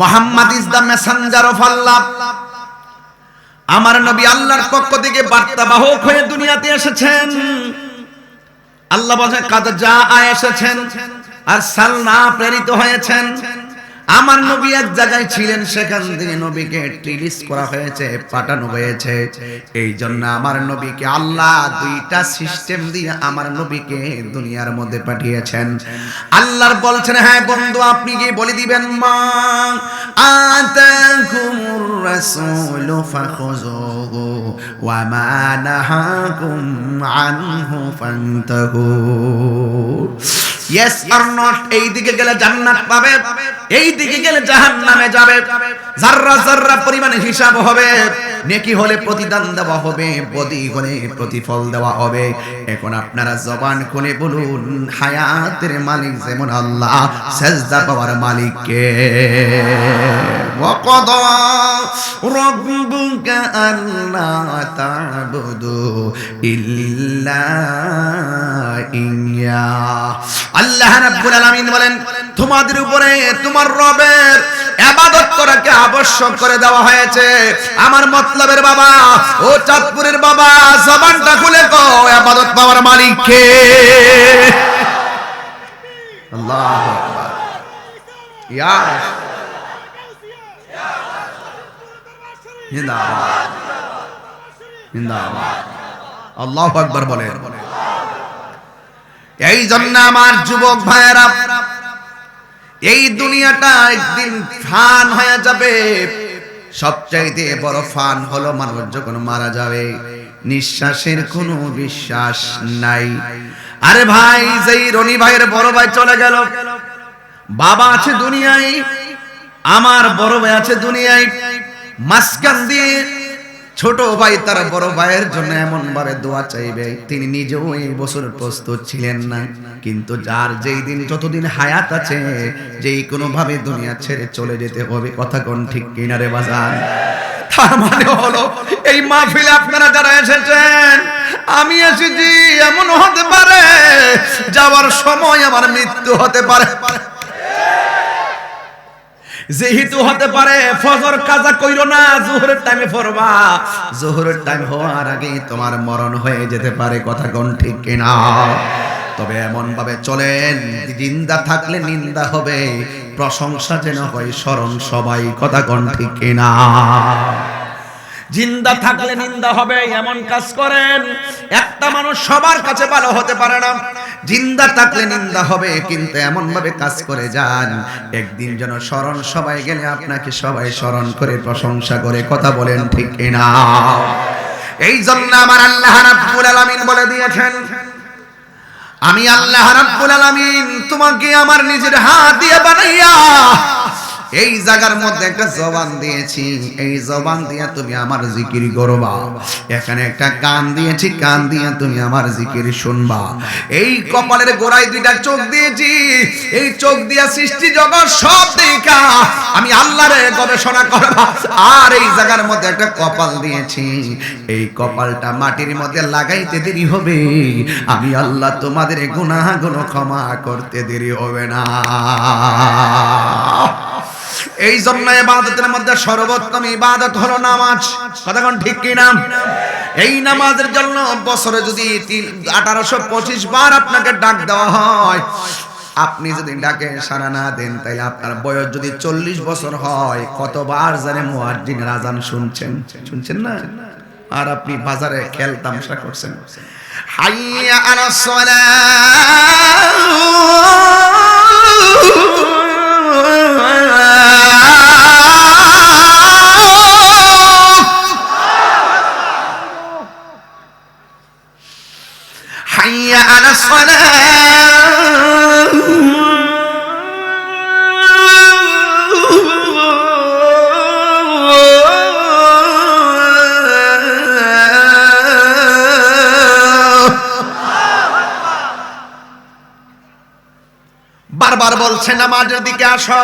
Muhammad is the messenger of Allah আমার নবী আল্লাহর পক্ষ থেকে বার্তা বাহক হয়ে দুনিয়াতে এসেছেন। আল্লাহ বলছেন কাদ যা এসেছেন আর সালনা প্রেরিত হয়েছেন। আমার নবী এক জায়গায় ছিলেন, সেখান থেকে নবীকে রিলিজ করা হয়েছে, পাঠানো হয়েছে। এই জন্য আমার নবীকে আল্লাহ দুইটা সিস্টেম দিয়ে আমার নবীকে দুনিয়ার মধ্যে পাঠিয়েছেন। আল্লাহর বলছেন হ্যাঁ বন্ধু, আপনি কি বলে দিবেন, মা, আতাকুমুর রাসূলু ফাখুযুহু ওয়া মা নাহাকুম আনহু ফান্তাহু। ইয়েস অর নট এই দিকে গেলে জান্নাত পাবে, এই দিকে গেলে জাহান্নামে যাবে। জাররা জাররা পরিমাণে হিসাব হবে, নেকি হলে প্রতিদান দেওয়া হবে, বদি হলে প্রতিফল দেওয়া হবে। এখন আপনারা জবান খুলে বলুন, হায়াতের মালিক যেমন আল্লাহ, সেজদা পাওয়ার মালিক কে وقضى ربك ألا تعبدوا إلا إياه আল্লাহ রাব্বুল আলামিন বলেন তোমাদের উপরে তোমার রবের ইবাদত করাকে আবশ্যক করে দেওয়া হয়েছে আমার মতলবের বাবা ও চাঁদপুরের বাবা জবানটা খুলে কো ইবাদত পাওয়ার মালিক কে আল্লাহু আকবার ইয়া এই জন্য আমার যুবক ভাইয়েরা, এই দুনিয়াটা একদিন ফান হয়ে যাবে। সবচাইতে বড় ফান হলো মানুষ যখন মারা যাবে। নিঃশ্বাসের কোনো বিশ্বাস নাই। আরে ভাই, যেই রনি ভাইয়ের বড় ভাই চলে গেল। বাবা আছে দুনিয়ায়, আমার বড় ভাই আছে দুনিয়ায়। মাঝখান দিয়ে ছোট ভাই তার বড় ভাইয়ের জন্য এমন ভাবে দোয়া চাইবে। তিনি নিজেও এই বছর প্রস্তুত ছিলেন না। কিন্তু যার যেই দিন যতদিন হায়াত আছে, যেই কোনো ভাবে দুনিয়া ছেড়ে চলে যেতে হবে, কথা কোন ঠিক কিনারে বাজান? তার মানে হলো, এই মাহফিলে আপনারা যারা এসেছেন, আমি এসেছি এমন হতে পারে, যাওয়ার সময় আমার মৃত্যু হতে পারে। যেহেতু হতে পারে ফজর কাজা কইরো না, জোহরের টাইমে পড়বা জোহরের টাইম হওয়ার আগে তোমার মরণ হয়ে যেতে পারে, কথা কোন ঠিক কিনা? তবে এমন ভাবে চলেন জিন্দা থাকলে নিন্দা হবে, প্রশংসা যেন হয় স্মরণ সবাই, কথা কোন ঠিক কিনা? জিন্দা থাকলে নিন্দা হবে, এমন কাজ করেন, একটা মানুষ সবার কাছে ভালো হতে পারে না। জিন্দা থাকলে নিন্দা হবে, কিন্তু এমন ভাবে কাজ করে যান। একদিন যেন স্মরণ সবাই গেলে আপনাকে সবাই স্মরণ করে প্রশংসা করে কথা বলেন ঠিক না এই জন্য আমার আল্লাহ রাব্বুল আলামিন বলে দিয়েছেন, আমি আল্লাহ রাব্বুল আলামিন তোমাকে আমার নিজের হাত দিয়ে বানাইয়া এই জায়গার মধ্যে একটা জবান দিয়েছি। এই জবান দিয়ে তুমি আমার জিকির করবা। এখানে একটা কান দিয়েছি কান দিয়ে তুমি আমার জিকির শুনবা। এই কপালের গোড়ায় দুইটা চোখ দিয়েছি। এই চোখ দিয়া সৃষ্টি জগৎ সব দেখা। আমি আল্লাহরে গবেষণা করবা। আর এই জায়গার মধ্যে একটা কপাল দিয়েছি। এই কপালটা মাটির মধ্যে লাগাইতে দেরি হবে। আমি আল্লাহ তোমাদের গুনাহ গুণ ক্ষমা করতে দেরি হবে না। এই জন্য ইবাদতের মধ্যে সর্বোত্তম ইবাদত হলো নামাজ। কথাক্ষণ ঠিক কি না? এই নামাজের জন্য বছরে যদি তিন আঠারোশো পঁচিশ বার আপনাকে ডাক দেওয়া হয়, আপনি যদি ডাকে সারা না দেন তাহলে আপনার বয়স যদি চল্লিশ বছর হয়, কতবার জানে মুয়াজ্জিনের রাজান শুনছেন? শুনছেন না? আর আপনি বাজারে খেল তামসা করছেন। হাইয়া আলাস حي على বারবার বলছে নামাজের দিকে আসো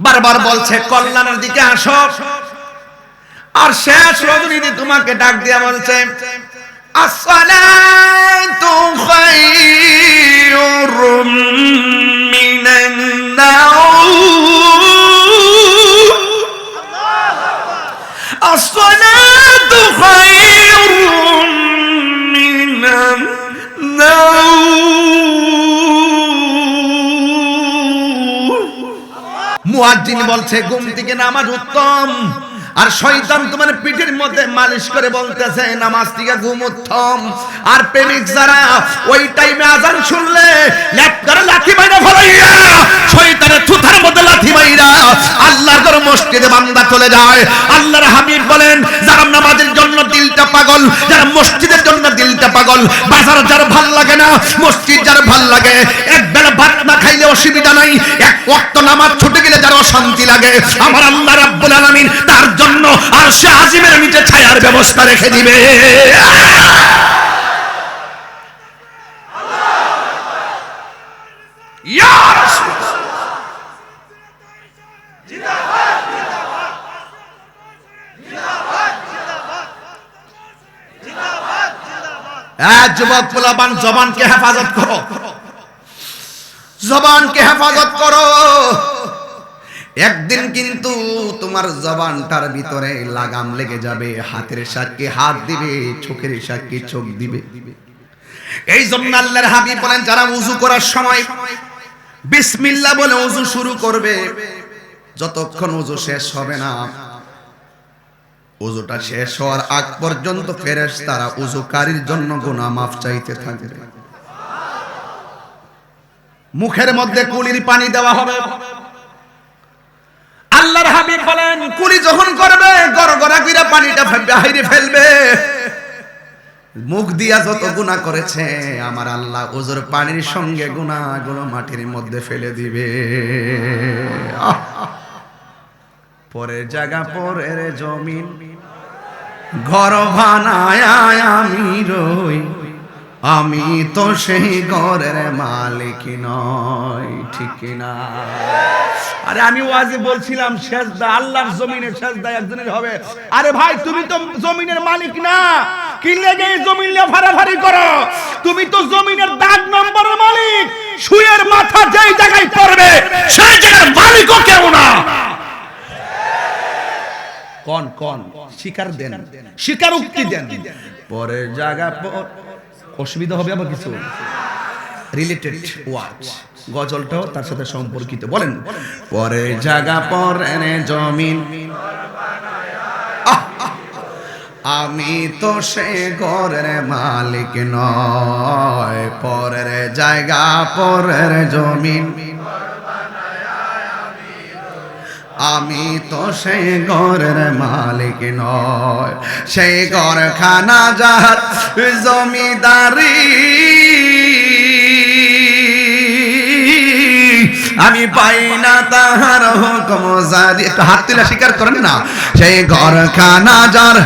বারবার বলছে কল্যাণের দিকে আসো আর শেষ রজনীতে তোমাকে ডাক দিয়া বলছে الصلاة خير من النوم الصلاة خير من النوم মুয়াজ্জিন বলছে ঘুম থেকে নামাজ উত্তম আর শয়তান তোমার পিঠের মধ্যে মালিশ করে বলতেছে, নামাজ থেকে ঘুম উত্তম। আর প্রেমিক যারা ওই টাইমে আজান শুনলে ল্যাপটারে লাঠি মাইরা ফলাইয়া, শয়তানের থুথার মধ্যে লাঠি মাইরা আল্লাহর ঘর মসজিদে বান্দা চলে যায়। আল্লাহর হাবিব বলেন, যারা নামাজের জন্য দিলটা পাগল, যারা মসজিদের জন্য দিলটা পাগল, বাজার যার ভালো লাগে না, মসজিদ যার ভালো লাগে অসুবিধা নাই। এক ওয়াক্ত নামাজ ছুটে গেলে যার অশান্তি লাগে। আমার আল্লাহ রাব্বুল আলামিন তার জন্য আর সে আজিমের নিচে ছায়ার ব্যবস্থা রেখে দিবে। যুবক পোলাবান জবানকে হেফাজত করো। জবানকে হেফাজত করো। একদিন কিন্তু তোমার জবানটার ভিতরে লাগাম লেগে যাবে, হাতের সাক্ষী হাত দিবে, চোখের সাক্ষী চোখ দিবে। এই জন্য আল্লাহর হাবিব বলেন, যারা উজু করার সময় বিসমিল্লাহ বলে উজু শুরু করবে, যতক্ষণ উজু শেষ হবে না, উজুটা শেষ হওয়ার আগ পর্যন্ত ফেরেশ তারা উজুকারীর জন্য গুনাহ মাফ চাইতে থাকবে। মুখের মধ্যে কুলির পানি দেওয়া হবে। আল্লাহর হাবিব বলেন, কুলি যখন করবে, গড়গড়া কইরা পানিটা বাহিরে ফেলবে। মুখ দিয়া যত গুনাহ করেছে, আমার আল্লাহ ওজোর পানির সঙ্গে গুনাহগুলো মাটির মধ্যে ফেলে দিবে! পরের জায়গা, পরের জমিন, ঘর বানায় আমি রই। আমি তো সেই ঘরের মালিক নয় ঠিক না। আরে আমি ওয়াজে বলছিলাম, সেজদা, আল্লাহর জমিনের সেজদা একজনের হবে। আরে ভাই, তুমি তো জমিনের মালিক না। কি লেগে এই জমিন নিয়ে ভাড়াভাড়ি করো? তুমি তো জমিনের দাগ নম্বরের মালিক। শুয়ের মাথা যেই জায়গায় পড়বে, সেই জায়গার মালিকও কেউ না। কোন কোন, শিকার দেন শিকার উক্তি দেন। পরে জায়গা পর অসুবিধা হবে আবার কিছু? রিলেটেড ওয়াচ গজলটাও তার সাথে সম্পর্কিত। বলেন। পরে জায়গা পর এনে জমিন। আমি তো সে ঘরের মালিক নয়। পরের জায়গা, পরের জমিন। আমি তো সেই ঘরের মালিক নয়, সেই ঘরখানা যার জমিদারি। আমি পাই না তাহার হুকুম জারি। একটু হাত তুলে স্বীকার করেন না। সেই ঘরখানা যার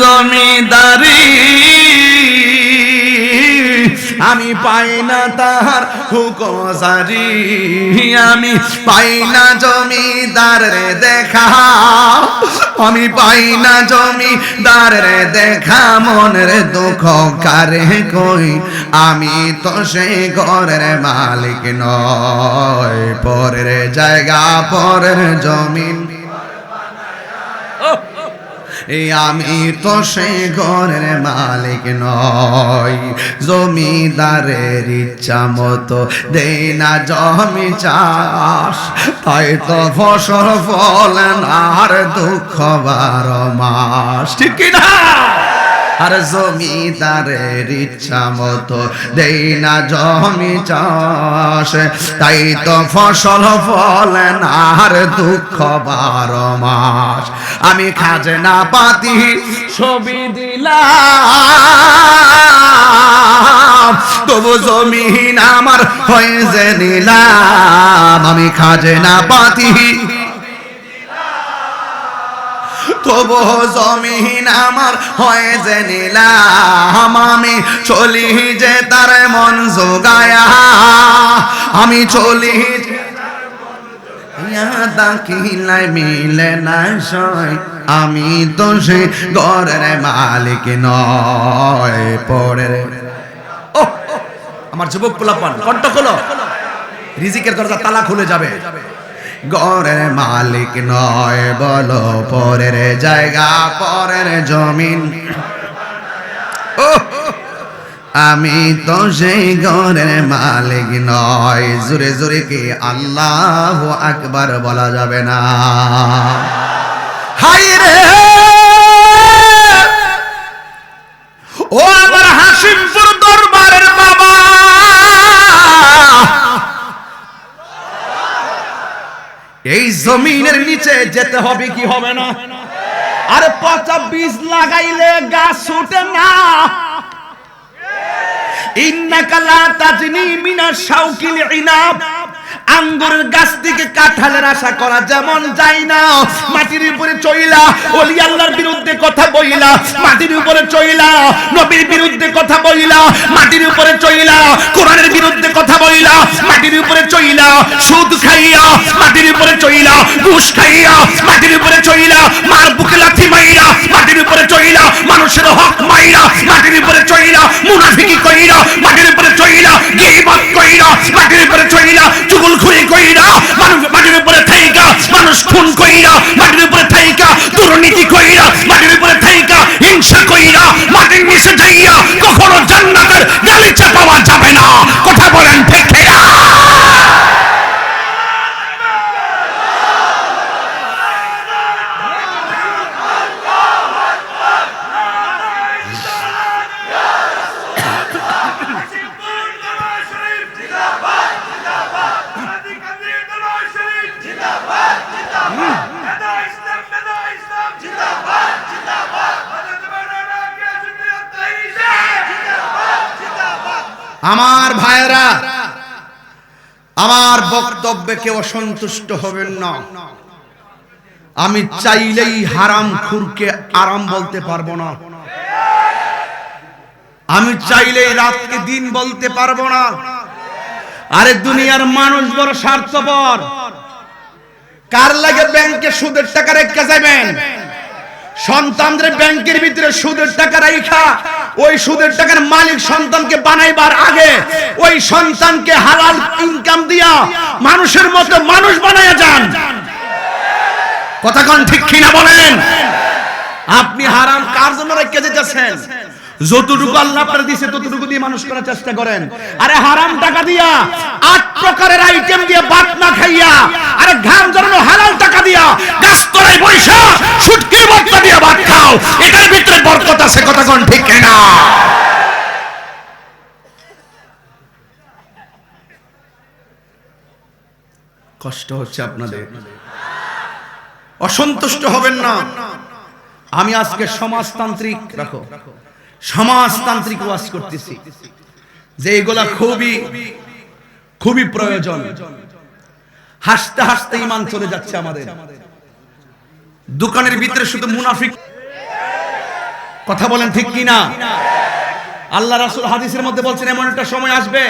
জমিদারি। আমি পাই না তাহার হুকুম জারি আমি পাই না জমিদার রে দেখা। আমি পাই না জমিদার রে দেখা। মনের দুঃখ কারে কই? আমি তো সেই ঘরের মালিক নয়। পরের জায়গা, পরের জমিন এই আমি তো সে ঘরের মালিক নয় জমিদারের ইচ্ছা মতো দেই না জমি চাষ। তাই তো ফসল ফল আর দুঃখ বারো মাস। ঠিক কি না আর জমিদারের ইচ্ছা মতো দেই না জমি চাষ। তাই তো ফসল ফলে না আর দুঃখ বারো মাস। আমি খাজনা পাতি ছবি দিলাম, তবু জমিন আমার হয়েছে নিলাম। আমি খাজনা পাতি তবু জমিন আমার হয়ে যে নিলাম। আমি চলি যে তার মন জোগায়া। আমি চলি যে মিলে না আমি তো সে ঘরের মালিক নয় পরের আমার যুবক পোলাপান, কণ্ঠ খোলো। রিজিকের দরজা তালা খুলে যাবে। গড়ের মালিক নয়, বলো পরের জায়গা, পরের জমিন। আমি তো সেই ঘরের মালিক নয়, জোরে জোরে কি আল্লাহ আকবার বলা যাবে না। হাই রে! ও আমার হাসিমপুর দরবারের বাবা এই জমিনের নিচে যেতে হবে কি হবে না? আরে পচা বীজ লাগাইলে গাছ উঠে না। ইন্নাকা লা তাজনি মিনাশ শাউকিল ইনাব। আঙ্গুরের গাছ থেকে কাঁঠালের আশা করা যেমন যায় না মাটির উপরে চইলা ওলি আল্লাহর বিরুদ্ধে কথা বইলা মাটির উপরে চইলা নবীর বিরুদ্ধে কথা বইলা মাটির উপরে চইলা কোরআনের বিরুদ্ধে কথা বইলা মাটির উপরে চইলা সুদ খাইয়া মাটির উপরে চইলা ঘুষ খাইয়া মাটির উপরে চইলা মার বুকে লাথি মাইরা মাটির উপরে চইলা মানুষের হক মাইরা মাটির উপরে চইলা মুনাফিকি কইরা মাটির উপরে চইলা গীবত কইরা মাটির উপরে চইলা চুগলখুরি কইরা মানুষ মাটির উপরে থাইকা, মানুষ খুন কইরা মাটির উপরে থাইকা, দুর্নীতি কইরা মাটির কেউ অসন্তুষ্ট হবেন না। আমি চাইলেই হারাম খুরকে আরাম বলতে পারব না। আমি চাইলেই রাতকে দিন বলতে পারব না। আরে দুনিয়ার মানুষ বড় স্বার্থপর। কার লাগে ব্যাংকে সুদের টাকা রেখে যাবেন? সন্তানদের ব্যাংকের ভিতরে সুদের টাকা রাইখা। ওই সুদের টাকার মালিক সন্তানকে বানাইবার আগে, ওই সন্তানকে হালাল ইনকাম দিয়া মানুষের মতো মানুষ বানাইয়া যান। কথা কোন ঠিক কিনা বলেন? আপনি হারাম কার জন্য রেখে যেতেছেন? যতটুকু আল্লাহ আপনার দিছে ততটুকু দিয়ে মানুষ করার চেষ্টা করেন। আরে হারাম টাকা দিয়া, আট প্রকারের আইটেম দিয়ে ভাত না খাইয়া, আরে ঘাম জড়ানো হালাল টাকা দিয়া, গাছ তলায় বৈশা সুটকির ভর্তা দিয়া ভাত খাও, এটার ভিতরে বরকত আছে, কথা কোন ঠিক না কষ্ট হচ্ছে আপনাদের। অসন্তুষ্ট হবেন না। আমি আজকে সমাজতান্ত্রিক রাখো সমাজতান্ত্রিক ওয়াজ করতেছি। যে এগুলা খুবই খুবই প্রয়োজন। হাসতে হাসতে ইমান চলে যাচ্ছে আমাদের। দোকানের ভিতরে শুধু মুনাফিক কথা বলেন ঠিক কি না আল্লাহ রাসূল হাদিসের মধ্যে বলছেন, এমন একটা সময় আসবে,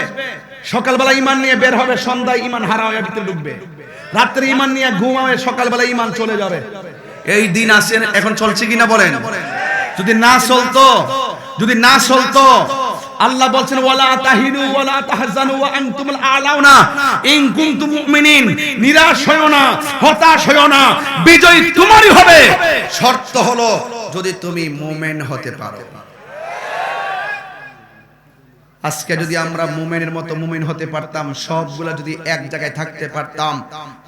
সকালবেলা ইমান নিয়ে বের হবে, সন্ধ্যায় ইমান হারা হয়ে ভিতরে ঢুকবে। রাত্রে ইমান নিয়ে ঘুমাবে সকালবেলা ইমান চলে যাবে। এই দিন আসে এখন চলছে কিনা বলেন? যদি না চলতো যদি না চলতো আল্লাহ বলছেন ওয়ালা তাহিনু ওয়ালা তাহজানু ওয়া আনতুমুল আলাউনা। ইন কুনতুম মুমিনিন নিরাশ হয়ো না হতাশ হয়ো না বিজয় তোমারই হবে। শর্ত হলো যদি তুমি মুমিন হতে পারো। আজকে যদি আমরা মুমেনের মতো মুমিন হতে পারতাম সবগুলা যদি এক জায়গায় থাকতে পারতাম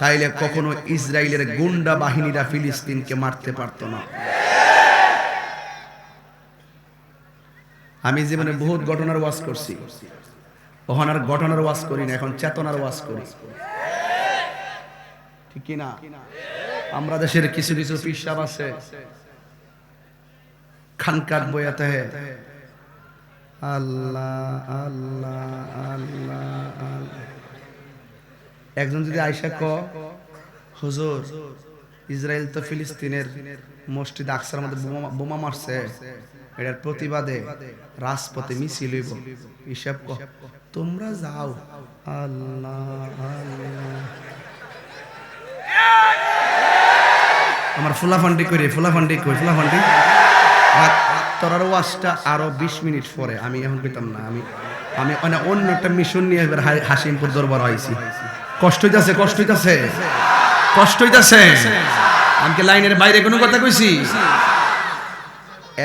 তাইলে কখনো ইসরায়েলের গুন্ডা বাহিনীরা ফিলিস্তিনকে মারতে পারতো না। আমি জীবনে বহুত ঘটনার ওয়াজ করছি। ওখান আর ঘটনার ওয়াজ করি না, এখন চেতনার ওয়াজ করি। ঠিক না আমরা দেশের কিছু কিছু পিসাব আছে। খানকার বয়াতে আল্লাহ আল্লাহ আল্লাহ আল্লাহ। একজন যদি আয়সা ক, হুজুর, ইসরায়েল তো ফিলিস্তিনের মসজিদ আকসার মধ্যে বোমা মারছে। এটার প্রতিবাদে রাজপথে মিছিল হইব। হিসাব তোমরা যাও। আল্লাহ। আমার ফুলাফান্ডি করে ফুলাফান্ডি কই, ফুলাফান্ডি। তোরার ওয়াজটা আরও বিশ মিনিট পরে। আমি এখন পেতাম না, আমি আমি মানে অন্য একটা মিশন নিয়ে এবার হাসিমপুর দরবার আইছি। কষ্ট হইতাছে কষ্ট হইতাছে। কষ্ট হইতাছে। আমি লাইনের বাইরে কোনো কথা কইছি?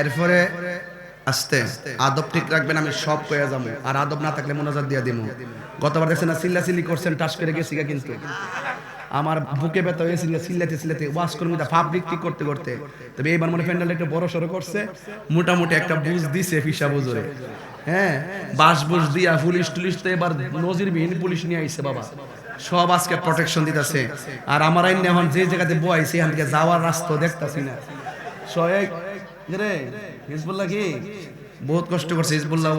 এরপরে আস্তে, আদব ঠিক রাখবেন, আমি সব কয়ে যাব। আর আদব না থাকলে মনোজাত দিয়ে দিমু। গতবার দেখছেন না চিল্লা চিল্লি করছেন, টাস করে গেছি কিন্তু। আমার বুকে ব্যথা হয়েছে না চিল্লাতে চিল্লাতে, ওয়াশ করবি তা পাবলিক ঠিক করতে করতে। তবে এইবার মনে প্যান্ডেল একটু বড় সড়ো করছে। মোটামুটি একটা বুঝ দিছে ফিসা বুঝরে। হ্যাঁ বাস বুঝ দিয়া পুলিশ টুলিশ তো এবার নজির বিহীন পুলিশ নিয়ে আইছে বাবা। সব আজকে প্রোটেকশন দিতেছে। আর আমার আইন এখন যে জায়গাতে বয়াইছে, এখান থেকে যাওয়ার রাস্তা দেখতাছি না। সয়েক বহুত কষ্ট করছে, হিজবুল্লাহ?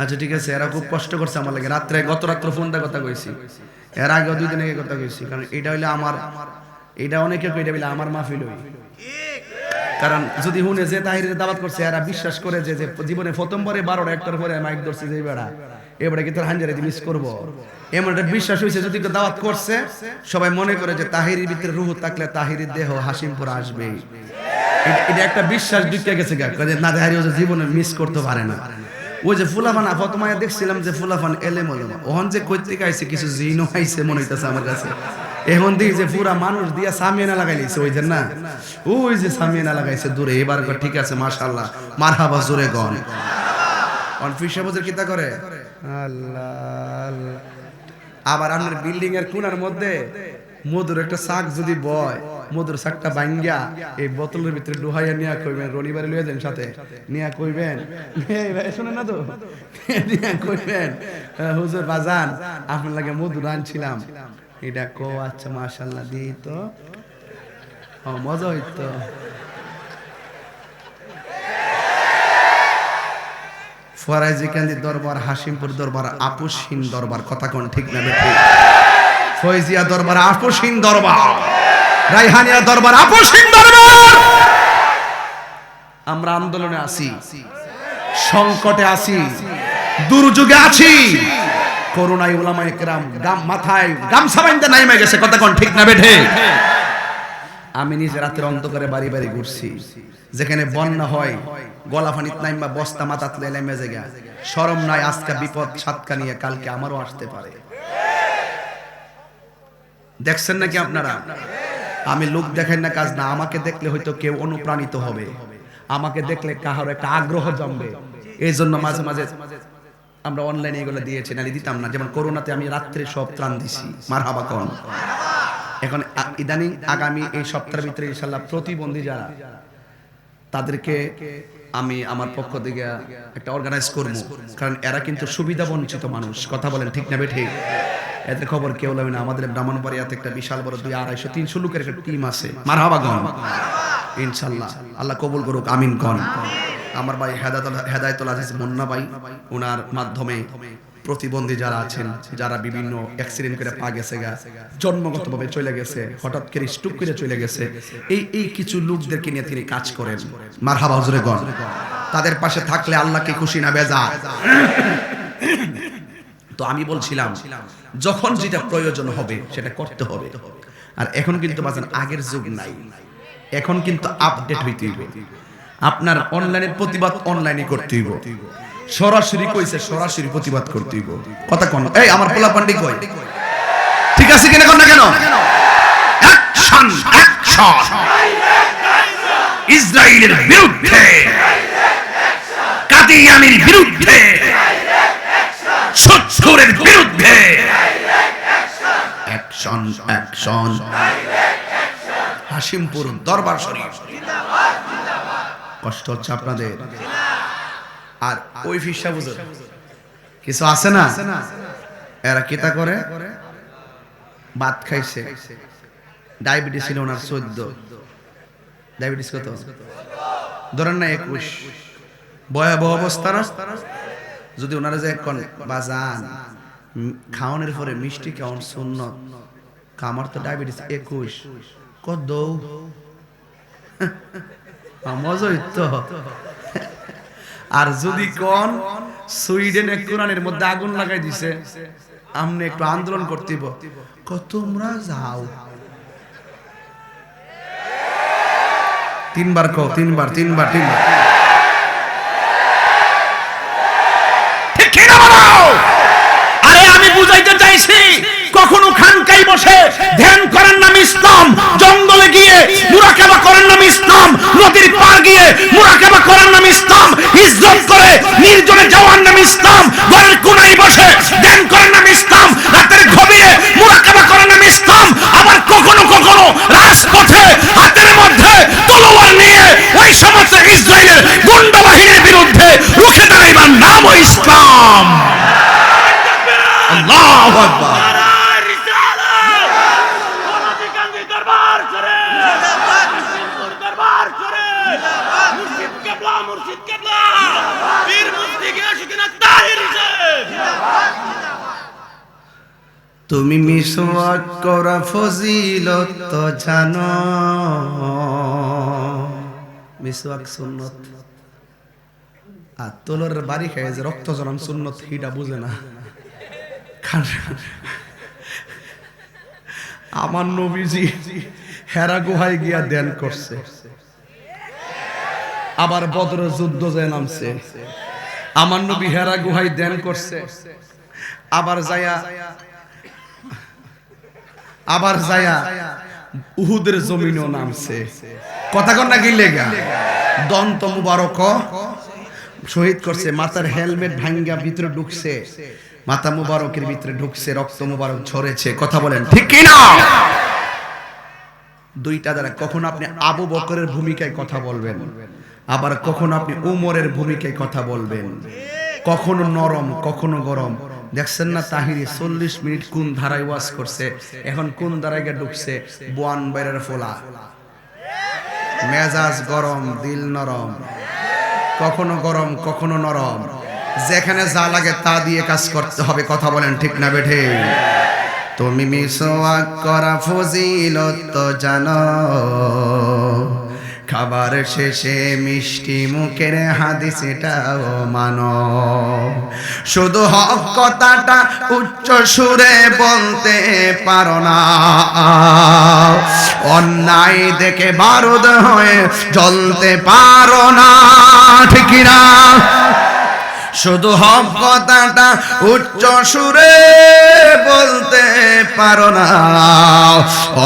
আচ্ছা ঠিক আছে, এরা খুব কষ্ট করছে আমার লাগে। রাত্রে, গত রাত্র ফোনটা কথা কইছি। এর আগে দুই দিন আগে কথা কইছি, কারণ এটা হইলে আমার এটা অনেকে কইটা বলে, আমার মাহফিল হই কারণ যদি হুনে যে তাহিরের দাওয়াত করছে, এরা বিশ্বাস করে যে জীবনে প্রথম পরে বারোটা, একটার পরে মাইক ধরছে যে বেড়া। এবারে কি তোর হাঞ্জারে মিস করব? এমন একটা বিশ্বাস হয়েছে যদি দাওয়াত করছে, সবাই মনে করে যে তাহিরির ভিতরে রুহু থাকলে তাহিরির দেহ হাসিমপুর আসবে। এটা একটা বিশ্বাস ঢুকে গেছে না তাহারি ও জীবনে মিস করতে পারে না। ওই যে ফুলাফান আফতমায় দেখছিলাম যে ফুলাফান এলে মলে ওহন যে কৈতিক আইছে, কিছু জিনও আইছে মনে হইতেছে আমার কাছে। এখন দেখি যে পুরা মানুষ দিয়া সামিয়ানা লাগাই লিছে ওই যে না? ওই যে সামিয়ানা লাগাইছে, দূরে, এবার ঠিক আছে, মাশাআল্লাহ, মারহাবা জোরে গন। অন কিতা করে? আল্লাহ। আবার আপনার বিল্ডিং এর কোনার মধ্যে মধুর একটা শাক যদি বয়, মধুর শাকটা ভাঙ্গা এই বোতলের ভিতরে ডুহাইয়া নিয়া কইবেন রনিবারে লইয়া যান সাথে। নিয়া কইবেন ভাই, শুনেন না তো। নিয়া কইবেন হুজুর বাজান, আপনার লাগে মধুর আনছিলাম। এটা কো আচ্ছা মাশাআল্লাহ, দিই তো। মজা হইতো। ফরাইজি কান্দি দরবার হাসিমপুর দরবার, আপুসহীন দরবার, কথা কোন ঠিক না বেঠিক ফয়জিয়া দরবার, আপুসহীন দরবার। রাইহানিয়া দরবার, আপুসহীন দরবার। আমরা আন্দোলনে আছি, সংকটে আছি, দুর্যোগে আছি। করোনায় উলামায়ে কেরাম, গাম মাথায়, গামছা বাইন্দা নাইমে গেছে, কথা কোন ঠিক না বেঠে? আমি নিজে রাতের অন্ধকারে বাড়ি বাড়ি ঘুরছি। যেখানে বন্যা হয় গলা ফানিত নাইমা বস্তা মাথাত লেলে মেজে গা শরম নাই, আজকা বিপদ, সাতকা নিয়ে কালকে আমারও আসতে পারে। দেখছেন নাকি আপনারা? আমি লোক দেখেন না কাজ না, আমাকে দেখলে হয়তো কেউ অনুপ্রাণিত হবে। আমাকে দেখলে কাহার একটা আগ্রহ জমবে। এই জন্য মাঝে মাঝে আমরা অনলাইনে এগুলো দিয়েছি নালি দিতাম না। যেমন করোনাতে আমি রাত্রে সব ত্রাণ দিছি। মার হাবা এখন ইদানিং আগামী এই সপ্তাহের ভিতরে ইনশাল্লাহ প্রতিবন্ধী যারা, তাদেরকে আমি আমার পক্ষ থেকে একটা অর্গানাইজ করব। কারণ এরা কিন্তু সুবিধা বঞ্চিত মানুষ। কথা বলেন ঠিক না ঠিক এদের খবর কেউ লাগবে না। আমাদের ব্রাহ্মণবাড়িয়াতে একটা বিশাল বড় দুই আড়াইশো তিনশো লোকের একটা টিম আছে। মারহাবা গন ইনশাল্লাহ আল্লাহ কবুল করুক। আমিন গন আমার ভাই হেদায়তুল হেদায়তুল আজিজ মুন্না ভাই ওনার মাধ্যমে প্রতিবন্ধী যারা আছেন, যারা বিভিন্ন অ্যাক্সিডেন্ট করে পা গেছে গা, জন্মগতভাবে চলে গেছে, হঠাৎ করে স্টুক করে চলে গেছে, এই এই কিছু লোকদেরকে নিয়ে তিনি কাজ করেন। মারহাবা হুজুরে গণ। তাদের পাশে থাকলে আল্লাহকে খুশি না বেজা তো আমি বলছিলাম, যখন যেটা প্রয়োজন হবে, সেটা করতে হবে। আর এখন কিন্তু বাজান, আগের যুগ নাই। এখন কিন্তু আপডেট হইতে হইব। আপনার অনলাইনের প্রতিবাদ অনলাইনে করতে হইব। সরাসরি কইছে, সরাসরি প্রতিবাদ করতে হইব। কথা কোন। এই, আমার পোলা পান্ডি কই? ঠিক আছে কিনা কোন না কেন? অ্যাকশন অ্যাকশন ইসরায়েলের বিরুদ্ধে। কাদিয়ানির বিরুদ্ধে। শত্রুরের বিরুদ্ধে। অ্যাকশন অ্যাকশন হাসিমপুর দরবার শরীফ। কষ্ট হচ্ছে আপনাদের। আর ওই ফিসা বুঝো কিছু আছে না এরা কিতা করে ভাত খাইছে ডায়াবেটিস ছিল ওনার চোদ্দ ডায়াবেটিস কত ধরেন না একুশ ভয়াবহ অবস্থা যদি ওনারা যে কোন বাজান খাওয়ানোর পরে মিষ্টি খাওয়ান শূন্য আমার তো ডায়াবেটিস একুশ কত মজাই তো আর যদি কোন সুইডেনে কোরআনের মধ্যে আগুন লাগাই দিছে, আমনে একটু আন্দোলন করতেব তোমরা যাও। তিনবার কও, তিনবার তিনবার তিনবার? আরে আমি বুঝাইতে কখনো খানকাই বসে। ধ্যান করার নাম ইসলাম জঙ্গলে গিয়ে মুরাকাবা করার নাম ইসলাম নদীর পার গিয়ে মুরাকাবা করার নাম ইসলাম ইজ্জত করে নির্জনে যাওয়ার নাম ইসলাম ঘরের কোনায় বসে ধ্যান করার নাম ইসলাম রাতের ঘুমিয়ে মুরাকাবা করার নাম ইসলাম আবার কখনো কখনো রাজপথে হাতের মধ্যে তলোয়ার নিয়ে ওই সমস্ত ইসরায়েলের গুন্ডা বাহিনীর বিরুদ্ধে রুখে দাঁড়াইবার নামও ইসলাম আল্লাহু আকবার নারায় রিসালাত! গণতান্ত্রিক দরবার করে! মুসলিমপুর দরবার করে! মুর্শিদ কেবলা, মুর্শিদ কেবলা! পীর মুফতি গিয়াসউদ্দিন আত্মাহির হিসেব! তুমি করা ফজিলত তো জানো। মিসওয়াক সুন্নত। আর তোলর বাড়ি খায় যে রক্ত জনম সুন্নত হিটা বুঝে না। আমার নবীজি হেরা গুহায় গিয়া ধ্যান করছে। আবার বদর যুদ্ধ যায় নামছে। আমার নবী হেরা গুহায় ধ্যান করছে। আবার যায়া আবার যায়া উহুদের জমিনও নামছে। কথা কন নাকি লেগা? দন্ত মুবারক। শহীদ করছে, মাথার হেলমেট ভাঙ্গা ভিতরে ঢুকছে। মাথা মুবারকের ভিতরে ঢুকছে, রক্ত মুবারক ঝরেছে। কথা বলেন, ঠিক কি না? দুইটা দ্বারা কখন আপনি আবু বকরের ভূমিকায় কথা বলবেন, আবার কখন আপনি উমরের ভূমিকায় কথা বলবেন। কখনো নরম, কখনো গরম। দেখছেন না তাহিরি, চল্লিশ মিনিট কোন ধারায় ওয়াজ করছে? এখন কোন ধারায় গিয়ে ঢুকছে? বোয়ান বাইরের ফোলা। মেজাজ গরম, দিল নরম। কখনো গরম, কখনো নরম। যেখানে যা লাগে তা দিয়ে কাজ করতে হবে, কথা বলেন ঠিক না বেঠে? তুমি মিসওয়াক করা ফজিলত জানো। খাবার শেষে মিষ্টি মুখের হাদিস এটাও মানো শুধু হক কথাটা উচ্চ সুরে বলতে পারো না। অন্যায় দেখে বারুদ হয়ে জ্বলতে পারো না। ঠিক শুধু হক কথাটা উচ্চ সুরে বলতে পারো না।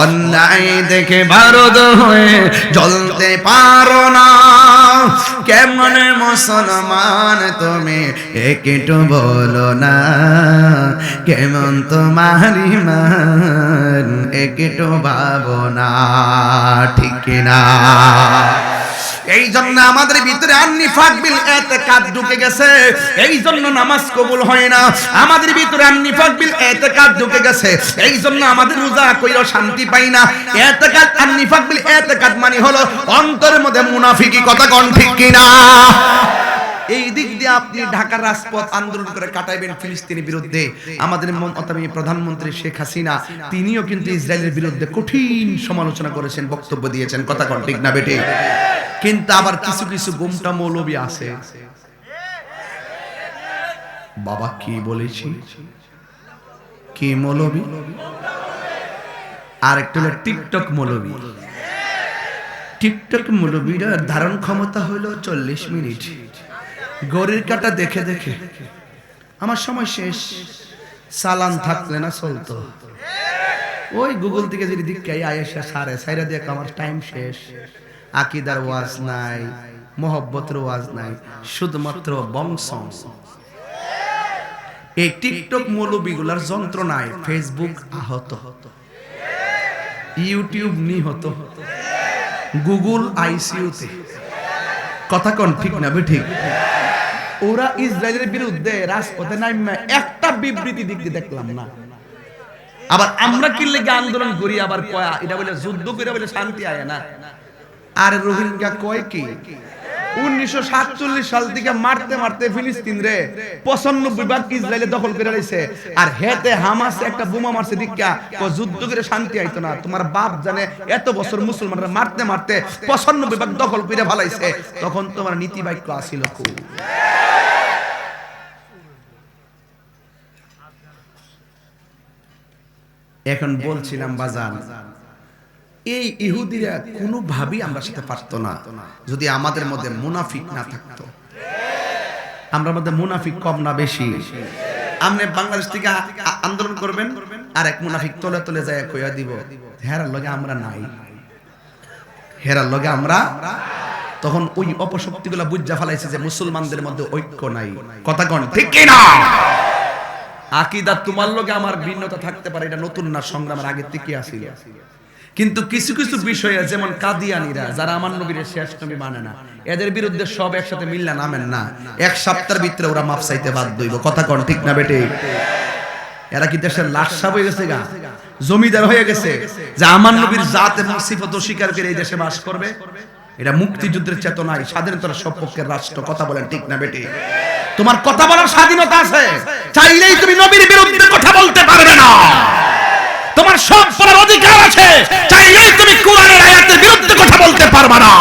অন্যায় দেখে ভারত হয়ে জ্বলতে পারো না। কেমন মুসলমান তুমি একটু বলো না। কেমন তোমার ইমান একটু ভাবো না। ঠিক না। এই জন্য আমাদের ভিতরে আন্নি ফাকবিল এতে কাজ ঢুকে গেছে। এই জন্য নামাজ কবুল হয় না। আমাদের ভিতরে আন্নি ফাকবিল এতে কাজ ঢুকে গেছে। এই জন্য আমাদের রোজা কইরো শান্তি পাই না। এতে কাজ আন্নি ফাকবিল এতে কাজ মানে হলো অন্তরের মধ্যে মুনাফিকি কথা কোন ঠিক কিনা? এই দিক দিয়ে আপনি ঢাকার রাজপথ আন্দোলন করে কাটাইবেন ফিলিস্তিনের বিরুদ্ধে। আমাদের মমতামী প্রধানমন্ত্রী শেখ হাসিনা, তিনিও কিন্তু ইসরায়েলের বিরুদ্ধে কঠিন সমালোচনা করেছেন, বক্তব্য দিয়েছেন। কথা কোন, ঠিক না বেটে কিন্তু আবার কিছু কিছু গুমটা মৌলবী আছে। বাবা, কি বলেছি? কি মৌলবী? আর একটা হলো টিকটক মৌলবী। টিকটক মৌলবীরা ধারণ ক্ষমতা হলো চল্লিশ মিনিট। গড়ির কাটা দেখে দেখে। আমার সময় শেষ। সালান থাকলে না চলতো। ওই গুগল থেকে যদি দিকে আয়েসা সারে, সাইরা দিয়ে আমার টাইম শেষ। আকিদার ওয়াজ নাই, মোহব্বতের ওয়াজ নাই, শুধুমাত্র বংশ। এই টিকটক মৌলবীগুলার যন্ত্রণায় ফেসবুক আহত। ইউটিউব নিহত। গুগল আইসিইউতে কথা কোন, ঠিক না ঠিক ওরা ইসরায়েলের বিরুদ্ধে রাজপথে নামে, একটা বিবৃতি দিক দেখলাম না। আবার আমরা কি লেগে আন্দোলন করি, আবার কয়া? এটা বলে যুদ্ধ করে বলে শান্তি আয় না। আর রোহিঙ্গা কয় কি? আইতো না। তোমার বাপ জানে এত বছর মুসলমানরা মারতে মারতে পঁচানব্বই ভাগ দখল করে ভালাইছে তখন তোমার নীতি বাক্য আসিল খুব এখন বলছিলাম, বাজান, এই ইহুদিরা কোনোভাবেই আমরা সাথে পারতো না যদি আমাদের মধ্যে মুনাফিক না থাকতো। আমরা মধ্যে মুনাফিক কম না বেশি। আপনি বাংলাদেশ থেকে আন্দোলন করবেন, আর এক মুনাফিক তলে তলে যায় কইয়া দিব, হেরার লগে আমরা নাই। হেরার লগে আমরা, তখন ওই অপশক্তিগুলো বুঝা ফেলাইছে যে মুসলমানদের মধ্যে ঐক্য নাই। কথা কন, ঠিক না আকিদা তোমার লগে আমার ভিন্নতা থাকতে পারে, এটা নতুন না, সংগ্রামের আগে থেকে আসিল কিন্তু কিছু কিছু বিষয়ে, যেমন কাদিয়ানিরা, যারা আমার নবীর শেষ নবী মানে না, এদের বিরুদ্ধে সব একসাথে মিল্লা নামেন না। এক সপ্তাহের ভিতরে ওরা মাপ চাইতে বাধ্য হইব। কথা কন, ঠিক না বেটে? এরা কি দেশের লাশাব হয়ে গেছে গা? জমিদার হয়ে গেছে। যে আমার নবীর জাত এবং সিফত অস্বীকার করে এই দেশে বাস করবে? এটা মুক্তিযুদ্ধের চেতনায় স্বাধীনতার সপক্ষের রাষ্ট্র, কথা বলেন ঠিক না বেটি? তোমার কথা বলার স্বাধীনতা আছে, চাইলেই তুমি নবীর বিরুদ্ধে কথা বলতে পারবে না। তোমার সব বলার অধিকার আছে, চাইলেই তুমি কোরআনের আয়াতের বিরুদ্ধে কথা বলতে পারবে না।